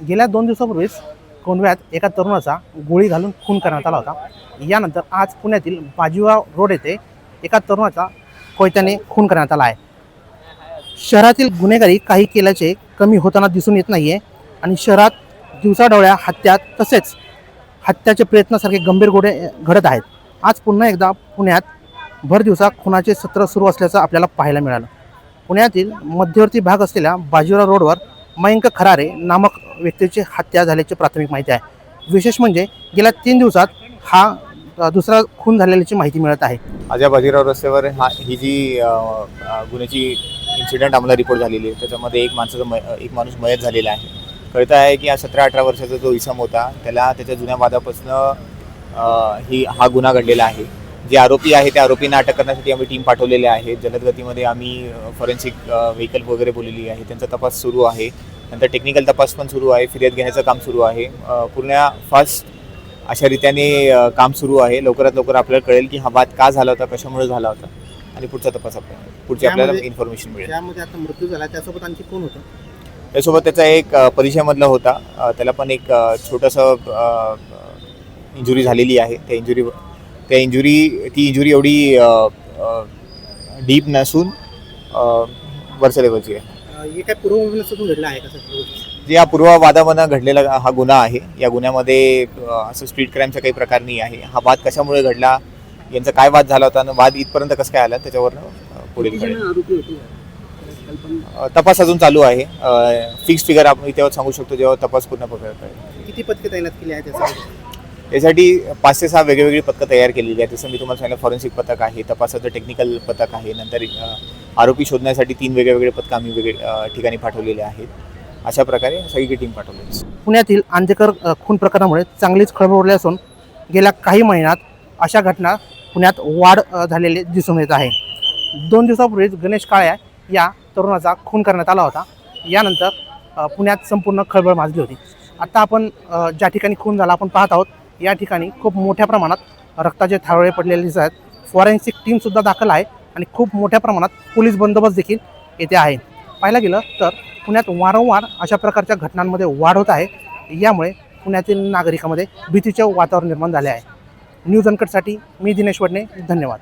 गेल्या दोन दिवसापूर्वीच कोंडव्यात एका तरुणाचा गोळी घालून खून करण्यात आला होता. यानंतर आज पुण्यातील बाजीराव रोड येथे एका तरुणाचा कोयत्याने खून करण्यात आला आहे. शहरातील गुन्हेगारी काही केल्याचे कमी होताना दिसून येत नाही आहे आणि शहरात दिवसाढवळ्या हत्या तसेच हत्याचे प्रयत्नासारखे गंभीर गोडे घडत आहेत. आज पुन्हा एकदा पुण्यात भर दिवसा खुनाचे सत्र सुरू असल्याचं आपल्याला पाहायला मिळालं. पुण्यातील मध्यवर्ती भाग असलेल्या बाजीराव रोडवर मयंक खरारे नामक व्यक्तीची हत्या झाल्याची प्राथमिक माहिती आहे. विशेष म्हणजे गेल्या तीन दिवसात हा दुसरा खून झालेल्याची माहिती मिळत आहे. आजा बाजीराव रस्त्यावर हा ही जी गुन्ह्याची इन्सिडेंट आम्हाला रिपोर्ट झालेली आहे. त्याच्यामध्ये एक माणसाचा मय एक माणूस मयत झालेला आहे. कळतं आहे की हा सतरा अठरा वर्षाचा जो इसम होता त्याला त्याच्या जुन्या वादापासून ही हा गुन्हा घडलेला आहे. जे आरोपी आहे त्या आरोपींना अटक करण्यासाठी आम्ही टीम पाठवलेले आहे जलद गतीमध्ये आम्ही फॉरेन्सिक व्हेकल वगैरे बोललेली आहे. त्यांचा तपास सुरू आहे. नंतर टेक्निकल तपास पण सुरू आहे. फिर्याद घेण्याचं काम सुरू आहे. पूर्ण फास्ट अशा रीत्याने काम सुरू आहे. लवकरात लवकर आपल्याला कळेल की हा वाद का झाला होता कशामुळे झाला होता आणि पुढचा तपास आपल्याला पुढची आपल्याला इन्फॉर्मेशन मिळेल. त्यामध्ये आता मृत्यू झाला. त्यासोबत आणखी कोण होतं? त्यासोबत त्याचा एक परिचयामधला होता. त्याला पण एक छोटंसं इंजुरी झालेली आहे. त्या इंजुरी त्या इंजुरी ती इंजुरी एवढी डीप नसून वरच्या लेवलची आहे. हे काय पूर्वविन्यासातून घडलं आहे का सर? जे या पूर्ववादामधनं घडलेला हा गुन्हा आहे या गुन्ह्यामध्ये अ, असं स्ट्रीट क्राईमचा काही प्रकार नाही आहे. हा वाद कशामुळे घडला यांचा काय वाद झाला होता आणि वाद इथपर्यंत कसं काय आला त्याच्यावर पुढील कळेल. आरोपी होते? अ, तपास अजून चालू आहे. फिक्स फिगर आपण तेव्हा सांगू शकतो जेव्हा तपास पूर्ण कळेल किती पथके तैनात केली आहे त्यासाठी यासाठी पाच ते सहा वेगवेगळी पथकं तयार केलेली आहेत. जसं मी तुम्हाला सांगितलं फॉरेन्सिक पथक आहे तपासाचं टेक्निकल पथक आहे नंतर आरोपी शोधण्यासाठी तीन वेगवेगळे पथकं आम्ही वेगळे ठिकाणी पाठवलेले आहेत. अशा प्रकारे सगळी टीम पाठवली पुण्यातील आंदेकर खून प्रकरणामुळे चांगलीच खळबळ उडली असून गेल्या काही महिन्यात अशा घटना पुण्यात वाढ झालेली दिसून येत आहे. दोन दिवसापूर्वीच गणेश काळ्या या तरुणाचा खून करण्यात आला होता. यानंतर पुण्यात संपूर्ण खळबळ माजली होती. आत्ता आपण ज्या ठिकाणी खून झाला आपण पाहत आहोत या ठिकाणी खूप मोठ्या प्रमाणात रक्ताचे थारोळे पडलेले दिसत आहेत. फॉरेन्सिक टीमसुद्धा दाखल आहे आणि खूप मोठ्या प्रमाणात पोलीस बंदोबस्त देखील येथे आहे. पाहायला गेलं तर पुण्यात वारंवार अशा प्रकारच्या घटनांमध्ये वाढ होत आहे. यामुळे पुण्यातील नागरिकांमध्ये भीतीचे वातावरण निर्माण झाले आहे. न्यूज अनकटसाठी मी दिनेश वडणे. धन्यवाद.